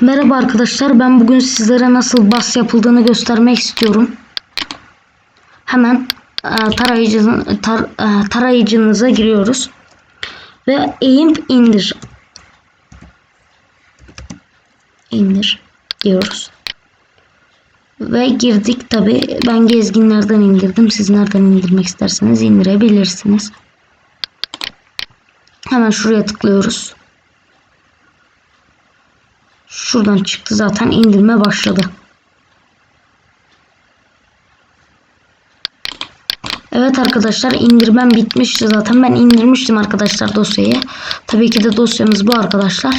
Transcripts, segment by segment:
Merhaba arkadaşlar ben bugün sizlere nasıl bas yapıldığını göstermek istiyorum. Hemen e, tar, e, tarayıcınıza giriyoruz. Ve eğim indir. İndir diyoruz. Ve girdik tabi ben gezginlerden indirdim. Siz nereden indirmek isterseniz indirebilirsiniz. Hemen şuraya tıklıyoruz. Şuradan çıktı zaten indirme başladı. Evet arkadaşlar indirmem bitmişti zaten. Ben indirmiştim arkadaşlar dosyayı. Tabii ki de dosyamız bu arkadaşlar.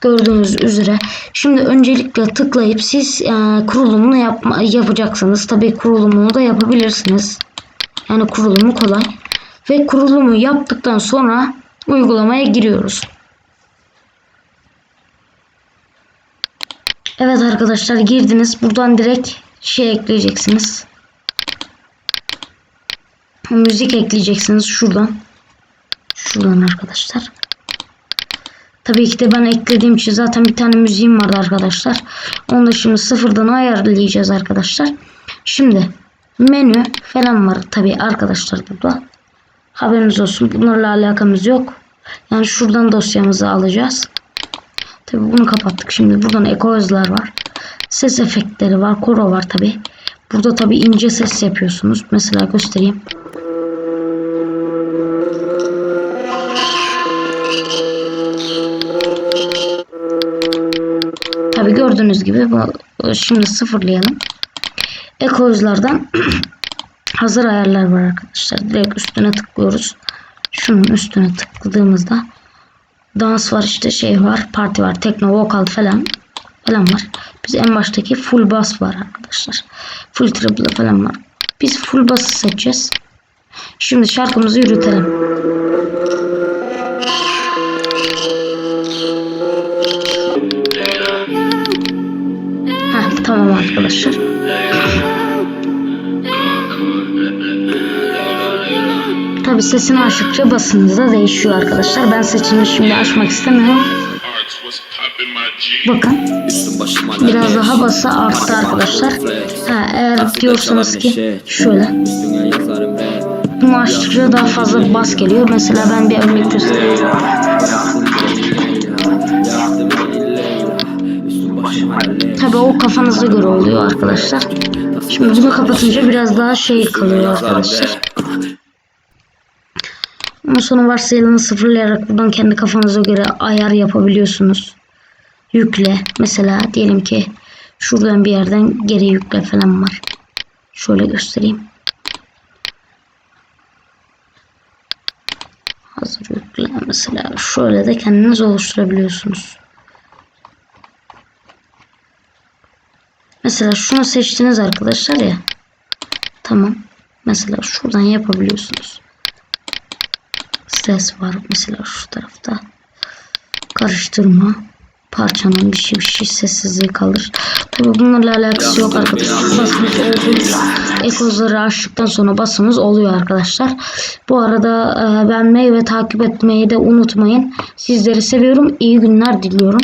Gördüğünüz üzere. Şimdi öncelikle tıklayıp siz e, kurulumunu yapma, yapacaksınız. Tabii kurulumunu da yapabilirsiniz. Yani kurulumu kolay. Ve kurulumu yaptıktan sonra uygulamaya giriyoruz. Evet arkadaşlar girdiniz. Buradan direkt şey ekleyeceksiniz. Müzik ekleyeceksiniz şuradan. Şuradan arkadaşlar. Tabii ki de ben eklediğim için zaten bir tane müziğim vardı arkadaşlar. Onu da şimdi sıfırdan ayarlayacağız arkadaşlar. Şimdi menü falan var tabii arkadaşlar burada. Haberiniz olsun. Bunlarla alakamız yok. Yani şuradan dosyamızı alacağız. Tabi bunu kapattık. Şimdi buradan ekozlar var. Ses efektleri var. Koro var tabi. Burada tabi ince ses yapıyorsunuz. Mesela göstereyim. Tabi gördüğünüz gibi bu şimdi sıfırlayalım. Ekozlardan hazır ayarlar var arkadaşlar. Direkt üstüne tıklıyoruz. Şunun üstüne tıkladığımızda dans var işte şey var parti var tekno vokal falan falan var. Biz en baştaki full bass var arkadaşlar. Full treble falan var. Biz full bass'ı seçeceğiz. Şimdi şarkımızı yürütelim. Heh, tamam arkadaşlar. Tabi sesini açtıkça basınızda değişiyor arkadaşlar. Ben sesini şimdi açmak istemiyorum. Bakın biraz daha bası arttı arkadaşlar. Ha, eğer diyorsanız ki şöyle bunu açtıkça daha fazla bas geliyor. Mesela ben bir örnek göstereyim. Tabi o kafanıza göre oluyor arkadaşlar. Şimdi bunu kapatınca biraz daha şey kalıyor arkadaşlar. Ondan sonra varsayılanı sıfırlayarak buradan kendi kafanıza göre ayar yapabiliyorsunuz. Yükle. Mesela diyelim ki şuradan bir yerden geri yükle falan var. Şöyle göstereyim. Hazır yükle. Mesela şöyle de kendiniz oluşturabiliyorsunuz. Mesela şunu seçtiniz arkadaşlar ya. Tamam. Mesela şuradan yapabiliyorsunuz. Ses var mesela şu tarafta. Karıştırma. Parçanın bir şey bir şey sessizliği kalır. Tabi bunlarla alakası yok arkadaşlar. Basımız olduğu ekozları açtıktan sonra basımız oluyor arkadaşlar. Bu arada e, beğenmeyi ve takip etmeyi de unutmayın. Sizleri seviyorum. İyi günler diliyorum.